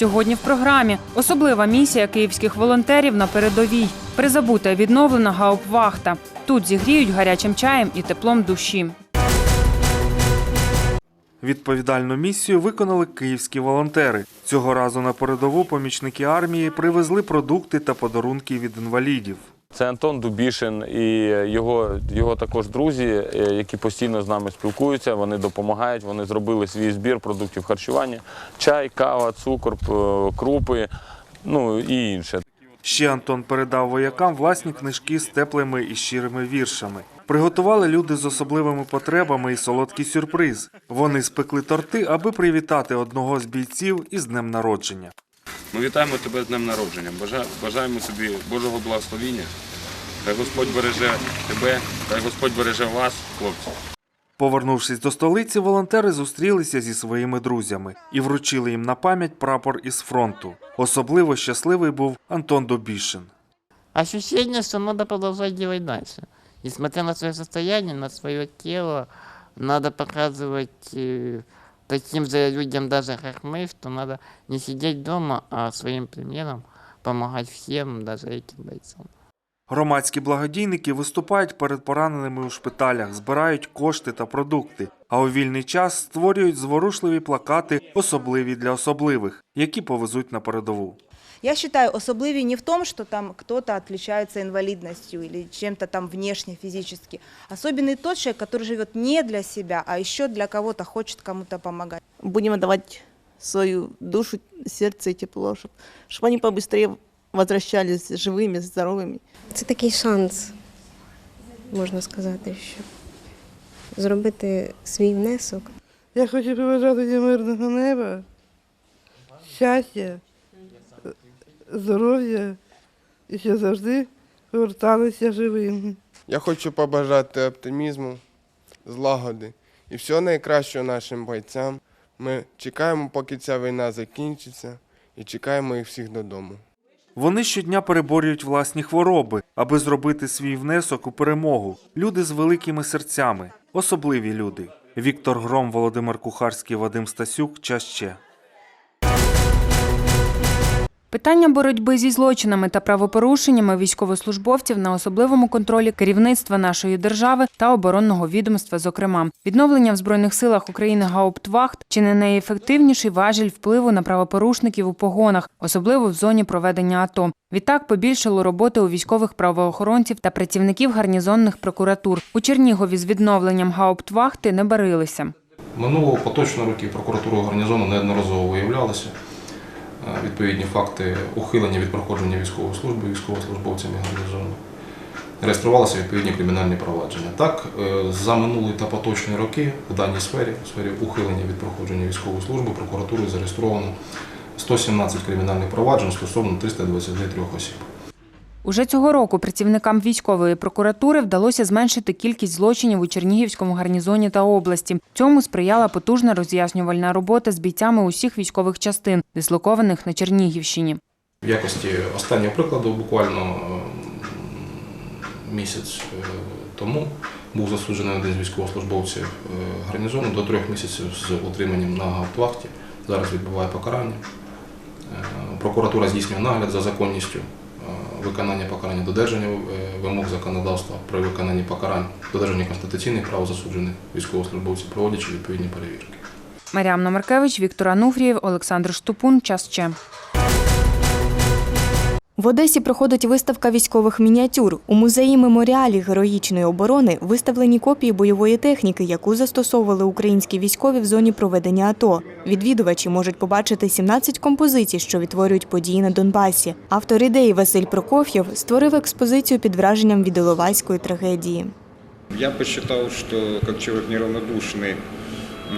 Сьогодні в програмі особлива місія київських волонтерів на передовій. Призабута відновлена гаупвахта. Тут зігріють гарячим чаєм і теплом душі. Відповідальну місію виконали київські волонтери. Цього разу на передову помічники армії привезли продукти та подарунки від інвалідів. Це Антон Дубішин і його, його також друзі, е, які постійно з нами спілкуються. Вони допомагають. Вони зробили свій збір продуктів харчування: чай, кава, цукор, крупи, ну і інше. Ще Антон передав воякам власні книжки з теплими і щирими віршами. Приготували люди з особливими потребами і солодкий сюрприз. Вони спекли торти, аби привітати одного з бійців із днем народження. Ми вітаємо тебе з днем народження. Бажаємо тобі Божого благословіння. Хай Господь береже тебе, хай Господь береже вас, хлопці. Повернувшись до столиці, волонтери зустрілися зі своїми друзями і вручили їм на пам'ять прапор із фронту. Особливо щасливий був Антон Добішин. ощущение, что надо продолжать делать дальше. Несмотря на свое состояние, на свое тело, надо показывать э, таким же людям, даже как мы, что надо не сидеть дома, а своим примером помогать всем, даже этим бойцам. Громадські благодійники виступають перед пораненими у шпиталях, збирають кошти та продукти, а у вільний час створюють зворушливі плакати, особливі для особливих, які повезуть на передову. Я считаю, особливі не в том, что там кто-то отличается инвалидностью или чем-то там внешне, физически. Особенный тот человек, который живет не для себя, а еще для кого-то хочет кому-то помогать. будем отдавать свою душу, сердце и тепло, чтобы они побыстрее возвращались живыми, здоровыми. Це такий шанс, можна сказати, що зробити свій внесок. Я хочу побажати їм мирного неба, щастя, Здоров'я і щоб завжди поверталися живими. Я хочу побажати оптимізму, злагоди і всього найкращого нашим бойцям. Ми чекаємо, поки ця війна закінчиться, і чекаємо їх всіх додому. Вони щодня переборюють власні хвороби, аби зробити свій внесок у перемогу. Люди з великими серцями, особливі люди. Віктор Гром, Володимир Кухарський, Вадим Стасюк. Час ще. Питання боротьби зі злочинами та правопорушеннями військовослужбовців на особливому контролі керівництва нашої держави та оборонного відомства. Зокрема, відновлення в збройних силах України гауптвахт чи не найефективніший важіль впливу на правопорушників у погонах, особливо в зоні проведення АТО. Відтак побільшало роботи у військових правоохоронців та працівників гарнізонних прокуратур. У Чернігові з відновленням гауптвахти не барилися. Минулого поточного роки прокуратурою гарнізону неодноразово виявлялися е, відповідні факти ухилення від проходження військової служби військовослужбовцями гарнізону. Реєструвалися відповідні кримінальні провадження. Так, е, за минулі та поточні роки в даній сфері, в сфері ухилення від проходження військової служби, прокуратурою зареєстровано 117 кримінальних проваджень стосовно 323 осіб. Уже цього року працівникам військової прокуратури вдалося зменшити кількість злочинів у Чернігівському гарнізоні та області. Цьому сприяла потужна роз'яснювальна робота з бійцями усіх військових частин, дислокованих на Чернігівщині. В якості останнього прикладу, буквально е, місяць е, тому був засуджений один з військовослужбовців е, гарнізону до трьох місяців з утриманням на гауптвахті. Зараз відбуває покарання. Прокуратура здійснює нагляд за законністю виконання покарання, додержання е, вимог законодавства при виконанні покарань, додержання конституційних прав засуджених військовослужбовців, проводячи відповідні перевірки. Маріамна Маркевич, Віктор Ануфрієв, Олександр Штупун. Час ще. В Одесі проходить виставка військових мініатюр. У музеї меморіалі героїчної оборони виставлені копії бойової техніки, яку застосовували українські військові в зоні проведення АТО. Відвідувачі можуть побачити 17 композицій, що відтворюють події на Донбасі. Автор ідеї Василь Прокоф'єв створив експозицію під враженням від Іловайської трагедії. Я посчитал, что как человек неравнодушный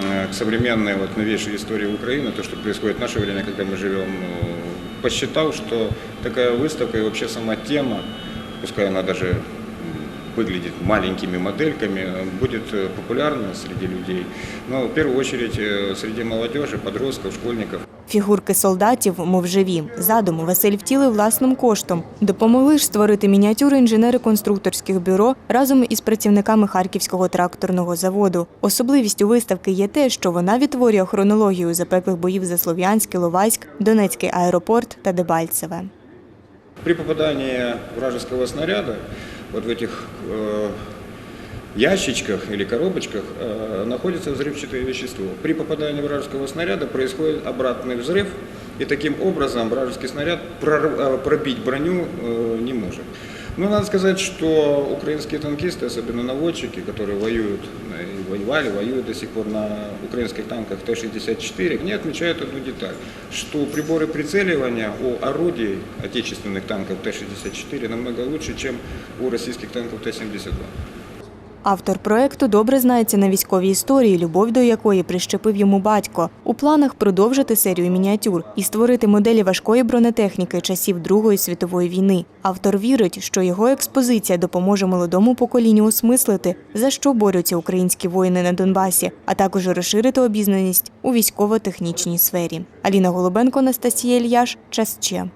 э, к современной, вот, новейшей истории Украины, то, что происходит в наше время, когда мы живем, э, посчитал, что такая выставка и вообще сама тема, пускай она даже выглядит маленькими модельками, будет э, популярна среди людей, но в первую очередь э, среди молодежи, подростков, школьников. Фігурки солдатів, мов живі. Задум Василь втілив власним коштом. Допомогли ж створити мініатюри інженери конструкторських бюро разом із працівниками Харківського тракторного заводу. Особливістю виставки є те, що вона відтворює хронологію запеклих боїв за Слов'янськ, Іловайськ, Донецький аеропорт та Дебальцеве. При попадании вражеского снаряда вот в этих э, ящичках или коробочках э, находится взрывчатое вещество. При попадании вражеского снаряда происходит обратный взрыв, и таким образом вражеский снаряд прор- э, пробить броню э, не может. Но надо сказать, что украинские танкисты, особенно наводчики, которые воюют э, и воевали, воюют до сих пор на украинских танках Т-64, они отмечают одну деталь, что приборы прицеливания у орудий отечественных танков Т-64 намного лучше, чем у российских танков Т-72. Автор проекту добре знається на військовій історії, любов до якої прищепив йому батько. У планах продовжити серію мініатюр і створити моделі важкої бронетехніки часів Другої світової війни. Автор вірить, що його експозиція допоможе молодому поколінню осмислити, за що борються українські воїни на Донбасі, а також розширити обізнаність у військово-технічній сфері. Аліна Голубенко, Анастасія Ільяш, час ще.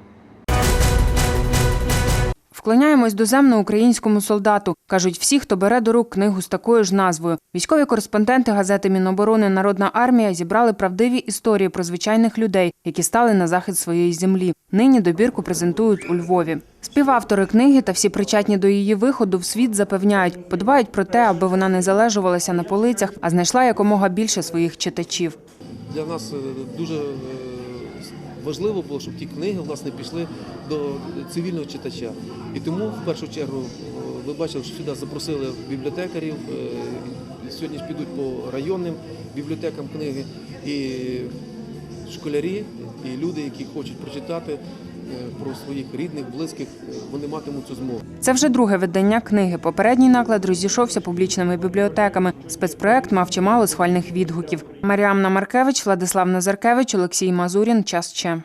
Вклоняємось доземно українському солдату, кажуть всі, хто бере до рук книгу з такою ж назвою. Військові кореспонденти газети Міноборони Народна армія зібрали правдиві історії про звичайних людей, які стали на захист своєї землі. Нині добірку презентують у Львові. Співавтори книги та всі причетні до її виходу в світ запевняють, подбають про те, аби вона не залежувалася на полицях, а знайшла якомога більше своїх читачів. Для нас е, дуже е, важливо було, щоб ті книги власне пішли до цивільного читача. І тому в першу чергу ви бачили, що сюди запросили бібліотекарів. е, Сьогодні ж підуть по районним бібліотекам книги і школярі, і люди, які хочуть прочитати про своїх рідних, близьких, е, вони матимуть цю змогу. Це вже друге видання книги. Попередній наклад розійшовся публічними бібліотеками. Спецпроект мав чимало схвальних відгуків. Маріамна Маркевич, Владислав Назаркевич, Олексій Мазурін. Час ще.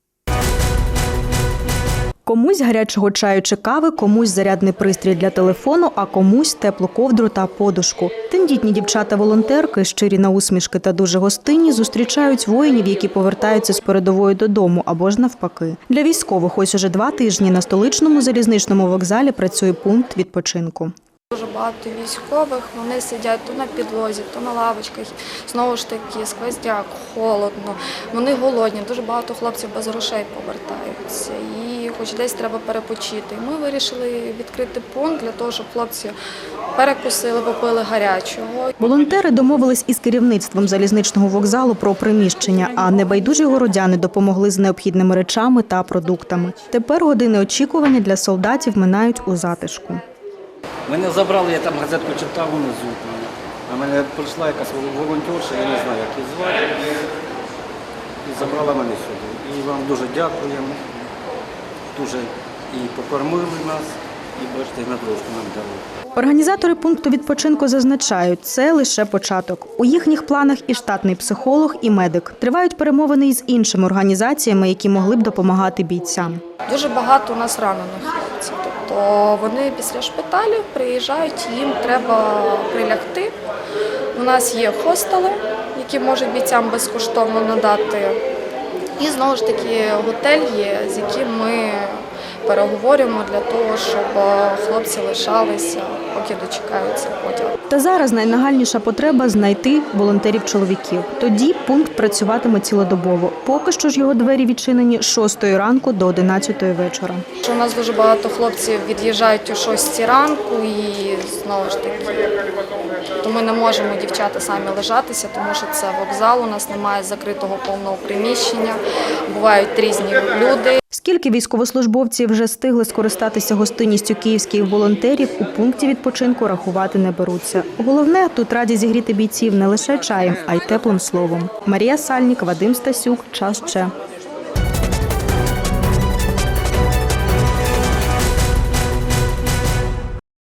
Комусь гарячого чаю чи кави, комусь зарядний пристрій для телефону, а комусь теплу ковдру та подушку. Тендітні дівчата-волонтерки, щирі на усмішки та дуже гостинні, зустрічають воїнів, які повертаються з передової додому або ж навпаки. Для військових ось уже два тижні на столичному залізничному вокзалі працює пункт відпочинку. Дуже багато військових, вони сидять то на підлозі, то на лавочках. Знову ж таки, сквоздяк, холодно, вони голодні, дуже багато хлопців без грошей повертаються. І хоч десь треба перепочити. Ми вирішили відкрити пункт для того, щоб хлопці перекусили, попили гарячого. Волонтери домовились із керівництвом залізничного вокзалу про приміщення, а небайдужі городяни допомогли з необхідними речами та продуктами. Тепер години очікування для солдатів минають у затишку. Мене забрали, я там газетку читав внизу. А мене прийшла якась волонтерша, я не знаю, як її звати. І забрала мене сюди. І вам дуже дякуємо. Дуже і покормили нас, і бачите, на трошки нам дали. Організатори пункту відпочинку зазначають, це лише початок. У їхніх планах і штатний психолог, і медик. Тривають перемовини із іншими організаціями, які могли б допомагати бійцям. Дуже багато у нас ранених Тобто вони після шпиталю приїжджають, їм треба прилягти. У нас є хостели, які можуть бійцям безкоштовно надати. І знову ж таки готель є, з яким ми переговорюємо для того, щоб хлопці лишалися, поки дочекаються потягу. Та зараз найнагальніша потреба знайти волонтерів-чоловіків. Тоді пункт працюватиме цілодобово. Поки що ж його двері відчинені з 6 ранку до 11 вечора. У нас дуже багато хлопців від'їжджають о 6 ранку і знову ж таки, то ми не можемо дівчата самі лежатися, тому що це вокзал, у нас немає закритого повного приміщення, бувають різні люди. Скільки військовослужбовці вже стигли скористатися гостинністю київських волонтерів, у пункті відпочинку рахувати не беруться. Головне тут раді зігріти бійців не лише чаєм, а й теплим словом. Марія Сальнік, Вадим Стасюк, час ще.